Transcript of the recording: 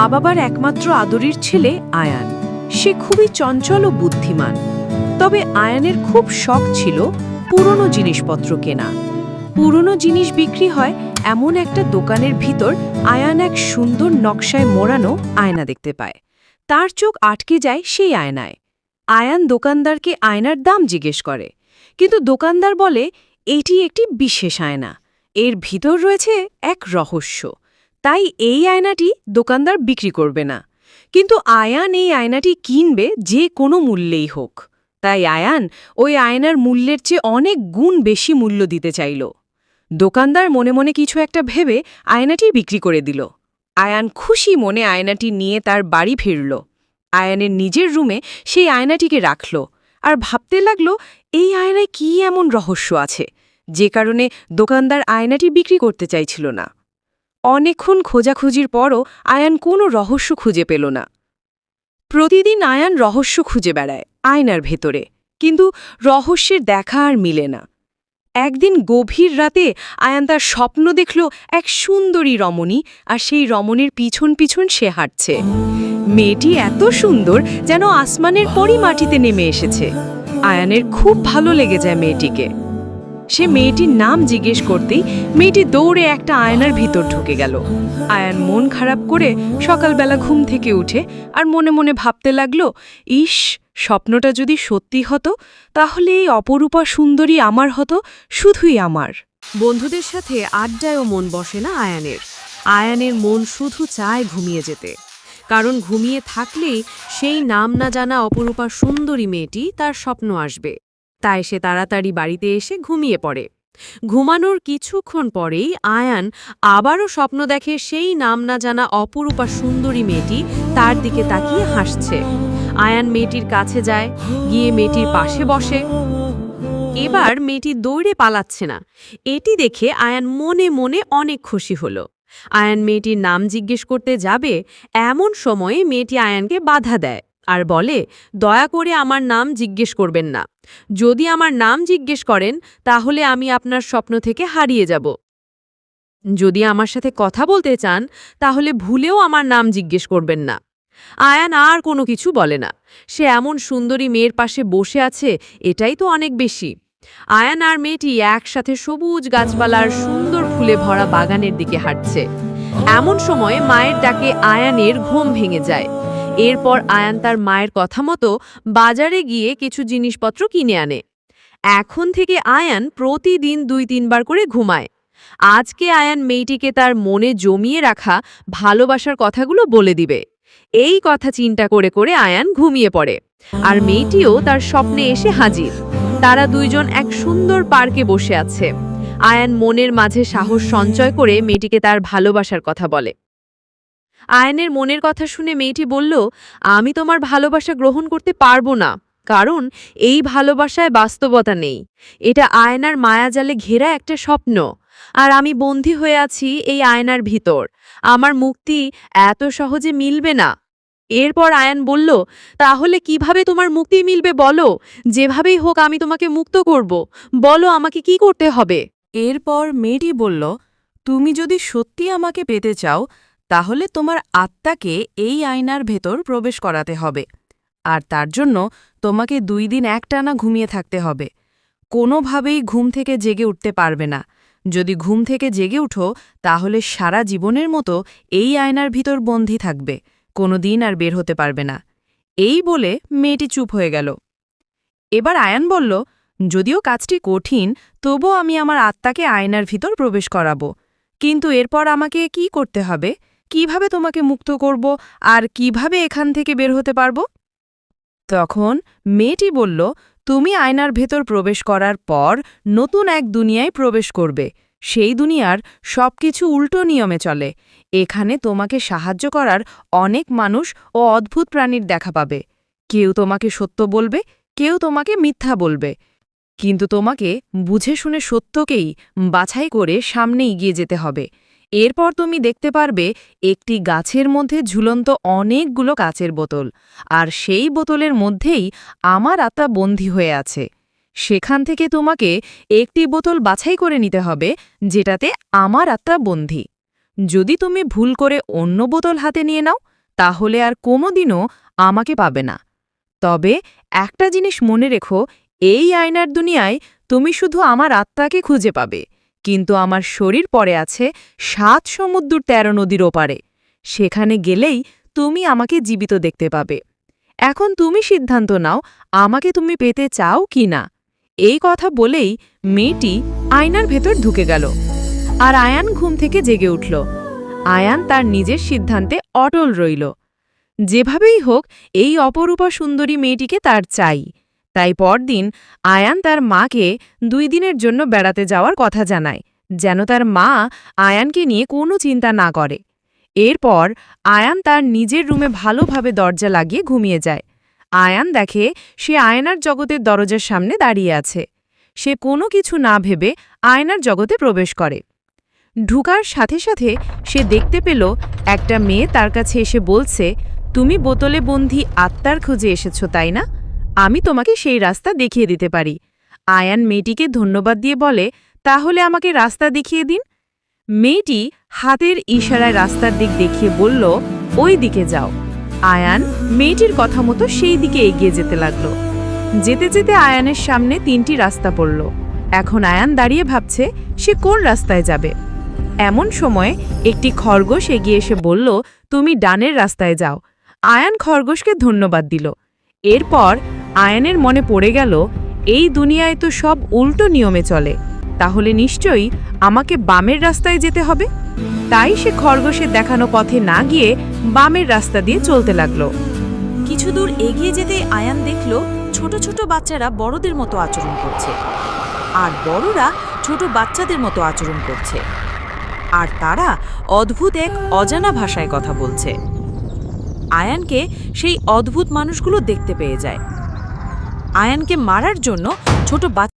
মা বাবার একমাত্র আদরের ছেলে আয়ান। সে খুবই চঞ্চল ও বুদ্ধিমান। তবে আয়ানের খুব শখ ছিল পুরনো জিনিসপত্র কেনা। পুরনো জিনিস বিক্রি হয় এমন একটা দোকানের ভিতর আয়ান এক সুন্দর নকশায় মোড়ানো আয়না দেখতে পায়। তার চোখ আটকে যায় সেই আয়নায়। আয়ান দোকানদারকে আয়নার দাম জিজ্ঞেস করে। কিন্তু দোকানদার বলে, এটি একটি বিশেষ আয়না। এর ভিতর রয়েছে এক রহস্য। তাই এই আয়নাটি দোকানদার বিক্রি করবে না। কিন্তু আয়ান এই আয়নাটি কিনবে যে কোনো মূল্যেই হোক। তাই আয়ান ওই আয়নার মূল্যের চেয়ে অনেক গুণ বেশি মূল্য দিতে চাইল। দোকানদার মনে মনে কিছু একটা ভেবে আয়নাটি বিক্রি করে দিল। আয়ান খুশি মনে আয়নাটি নিয়ে তার বাড়ি ফিরল। আয়ানের নিজের রুমে সেই আয়নাটিকে রাখল। আর ভাবতে লাগল, এই আয়নায় কি এমন রহস্য আছে? যে কারণে দোকানদার আয়নাটি বিক্রি করতে চাইছিল না। অনেকক্ষণ খোঁজাখুঁজির পরও আয়ান কোনো রহস্য খুঁজে পেল না। প্রতিদিন আয়ান রহস্য খুঁজে বেড়ায় আয়নার ভেতরে, কিন্তু রহস্যের দেখা আর মিলে না। একদিন গভীর রাতে আয়ান তার স্বপ্ন দেখল এক সুন্দরী রমণী আর সেই রমণীর পিছন পিছন সে হাঁটছে। মেয়েটি এত সুন্দর যেন আসমানের পরই মাটিতে নেমে এসেছে। আয়ানের খুব ভালো লেগে যায় মেয়েটিকে। সে মেয়েটির নাম জিজ্ঞেস করতেই মেয়েটি দৌড়ে একটা আয়নার ভিতর ঢুকে গেল। আয়ান মন খারাপ করে সকালবেলা ঘুম থেকে উঠে আর মনে মনে ভাবতে লাগল, ইস, স্বপ্নটা যদি সত্যি হতো, তাহলে এই অপরূপা সুন্দরী আমার হতো, শুধুই আমার। বন্ধুদের সাথে আড্ডায়ও মন বসে না আয়ানের। আয়ানের মন শুধু চায় ঘুমিয়ে যেতে। কারণ ঘুমিয়ে থাকলেই সেই নাম না জানা অপরূপা সুন্দরী মেয়েটি তার স্বপ্ন আসবে। তাই সে তাড়াতাড়ি বাড়িতে এসে ঘুমিয়ে পড়ে। ঘুমানোর কিছুক্ষণ পরেই আয়ান আবারও স্বপ্ন দেখে সেই নাম না জানা অপরূপা সুন্দরী মেয়েটি তার দিকে তাকিয়ে হাসছে। আয়ান মেয়েটির কাছে যায়, গিয়ে মেয়েটির পাশে বসে। এবার মেয়েটি দৌড়ে পালাচ্ছে না। এটি দেখে আয়ান মনে মনে অনেক খুশি হলো। আয়ান মেয়েটির নাম জিজ্ঞেস করতে যাবে, এমন সময়ে মেয়েটি আয়ানকে বাধা দেয়। আর বলে, দয়া করে আমার নাম জিজ্ঞেস করবেন না। যদি আমার নাম জিজ্ঞেস করেন, তাহলে আমি আপনার স্বপ্ন থেকে হারিয়ে যাব। যদি আমার সাথে কথা বলতে চান, তাহলে ভুলেও আমার নাম জিজ্ঞেস করবেন না। আয়ান আর কোনো কিছু বলে না। সে এমন সুন্দরী মেয়ের পাশে বসে আছে, এটাই তো অনেক বেশি। আয়ান আর মেয়েটি একসাথে সবুজ গাছপালার সুন্দর ফুলে ভরা বাগানের দিকে হাঁটছে। এমন সময় মায়ের ডাকে আয়ানের ঘুম ভেঙে যায়। এরপর আয়ান তার মায়ের কথা মতো বাজারে গিয়ে কিছু জিনিসপত্র কিনে আনে। এখন থেকে আয়ান প্রতিদিন দুই তিনবার করে ঘুমায়। আজকে আয়ান মেয়েটিকে তার মনে জমিয়ে রাখা ভালোবাসার কথাগুলো বলে দিবে। এই কথা চিন্তা করে করে আয়ান ঘুমিয়ে পড়ে। আর মেয়েটিও তার স্বপ্নে এসে হাজির। তারা দুইজন এক সুন্দর পার্কে বসে আছে। আয়ান মনের মাঝে সাহস সঞ্চয় করে মেয়েটিকে তার ভালোবাসার কথা বলে। আয়নের মনের কথা শুনে মেয়েটি বলল, আমি তোমার ভালোবাসা গ্রহণ করতে পারব না, কারণ এই ভালোবাসায় বাস্তবতা নেই। এটা আয়নার মায়াজালে ঘেরা একটা স্বপ্ন। আর আমি বন্দী হয়ে আছি এই আয়নার ভিতর। আমার মুক্তি এত সহজে মিলবে না। এরপর আয়ান বলল, তাহলে কীভাবে তোমার মুক্তি মিলবে বলো? যেভাবেই হোক আমি তোমাকে মুক্ত করব। বলো আমাকে কি করতে হবে? এরপর মেয়েটি বলল, তুমি যদি সত্যি আমাকে পেতে চাও তাহলে তোমার আত্মাকে এই আয়নার ভেতর প্রবেশ করাতে হবে। আর তার জন্য তোমাকে দুই দিন একটানা ঘুমিয়ে থাকতে হবে। কোনোভাবেই ঘুম থেকে জেগে উঠতে পারবে না। যদি ঘুম থেকে জেগে উঠো, তাহলে সারা জীবনের মতো এই আয়নার ভিতর বন্দী থাকবে। কোনো দিন আর বের হতে পারবে না। এই বলে মেয়েটি চুপ হয়ে গেল। এবার আয়ান বলল, যদিও কাজটি কঠিন, তবুও আমি আমার আত্মাকে আয়নার ভিতর প্রবেশ করাবো। কিন্তু এরপর আমাকে কি করতে হবে? কীভাবে তোমাকে মুক্ত করব আর কীভাবে এখান থেকে বের হতে পারব? তখন মেয়েটি বলল, তুমি আয়নার ভেতর প্রবেশ করার পর নতুন এক দুনিয়ায় প্রবেশ করবে। সেই দুনিয়ার সবকিছু উল্টো নিয়মে চলে। এখানে তোমাকে সাহায্য করার অনেক মানুষ ও অদ্ভুত প্রাণীর দেখা পাবে। কেউ তোমাকে সত্য বলবে, কেউ তোমাকে মিথ্যা বলবে। কিন্তু তোমাকে বুঝে শুনে সত্যকেই বাছাই করে সামনে এগিয়ে যেতে হবে। এরপর তুমি দেখতে পারবে একটি গাছের মধ্যে ঝুলন্ত অনেকগুলো কাচের বোতল, আর সেই বোতলের মধ্যেই আমার আত্মা বন্দী হয়ে আছে। সেখান থেকে তোমাকে একটি বোতল বাছাই করে নিতে হবে, যেটাতে আমার আত্মা বন্দী। যদি তুমি ভুল করে অন্য বোতল হাতে নিয়ে নাও, তাহলে আর কোনোদিনও আমাকে পাবে না। তবে একটা জিনিস মনে রেখো, এই আয়নার দুনিয়ায় তুমি শুধু আমার আত্মাকে খুঁজে পাবে। কিন্তু আমার শরীর পরে আছে সাত সমুদ্র তেরো নদীর ওপারে। সেখানে গেলেই তুমি আমাকে জীবিত দেখতে পাবে। এখন তুমি সিদ্ধান্ত নাও, আমাকে তুমি পেতে চাও কি না। এই কথা বলেই মেয়েটি আয়নার ভেতর ঢুকে গেল আর আয়ান ঘুম থেকে জেগে উঠল। আয়ান তার নিজের সিদ্ধান্তে অটল রইল। যেভাবেই হোক, এই অপরূপা সুন্দরী মেয়েটিকে তার চাই। তাই পরদিন আয়ান তার মাকে দুই দিনের জন্য বেড়াতে যাওয়ার কথা জানায়, যেন তার মা আয়ানকে নিয়ে কোনো চিন্তা না করে। এরপর আয়ান তার নিজের রুমে ভালোভাবে দরজা লাগিয়ে ঘুমিয়ে যায়। আয়ান দেখে সে আয়নার জগতের দরজার সামনে দাঁড়িয়ে আছে। সে কোনো কিছু না ভেবে আয়নার জগতে প্রবেশ করে। ঢুকার সাথে সাথে সে দেখতে পেল একটা মেয়ে তার কাছে এসে বলছে, তুমি বোতলে বন্ধি আত্মার খুঁজে এসেছ, তাই না? আমি তোমাকে সেই রাস্তা দেখিয়ে দিতে পারি। আয়ান মেয়েটিকে ধন্যবাদ দিয়ে বলে, তাহলে আমাকে রাস্তা দেখিয়ে দিন? মেয়েটি হাতের ইশারায় রাস্তার দিক দেখিয়ে বলল ওই দিকে যাও। আয়ান মেয়েটির কথা মতো সেই দিকে এগিয়ে যেতে লাগল। যেতে যেতে আয়ানের সামনে তিনটি রাস্তা পড়ল। এখন আয়ান দাঁড়িয়ে ভাবছে, সে কোন রাস্তায় যাবে? এমন সময় একটি খরগোশ এগিয়ে এসে বলল, তুমি ডানের রাস্তায় যাও। আয়ান খরগোশকে ধন্যবাদ দিল। এরপর আয়ানের মনে পড়ে গেল, এই দুনিয়ায় তো সব উল্টো নিয়মে চলে, তাহলে নিশ্চয়ই আমাকে বামের রাস্তায় যেতে হবে? তাই সে খরগোশের দেখানো পথে না গিয়ে বামের রাস্তা দিয়ে চলতে লাগল। কিছু দূর এগিয়ে যেতে আয়ান দেখল, ছোট ছোট বাচ্চারা বড়দের মতো আচরণ করছে। আর বড়রা ছোট বাচ্চাদের মতো আচরণ করছে। আর তারা অদ্ভুত এক অজানা ভাষায় কথা বলছে। আয়ানকে সেই অদ্ভুত মানুষগুলো দেখতে পেয়ে যায়। আয়ানকে মারার জন্য ছোট বাচ্চা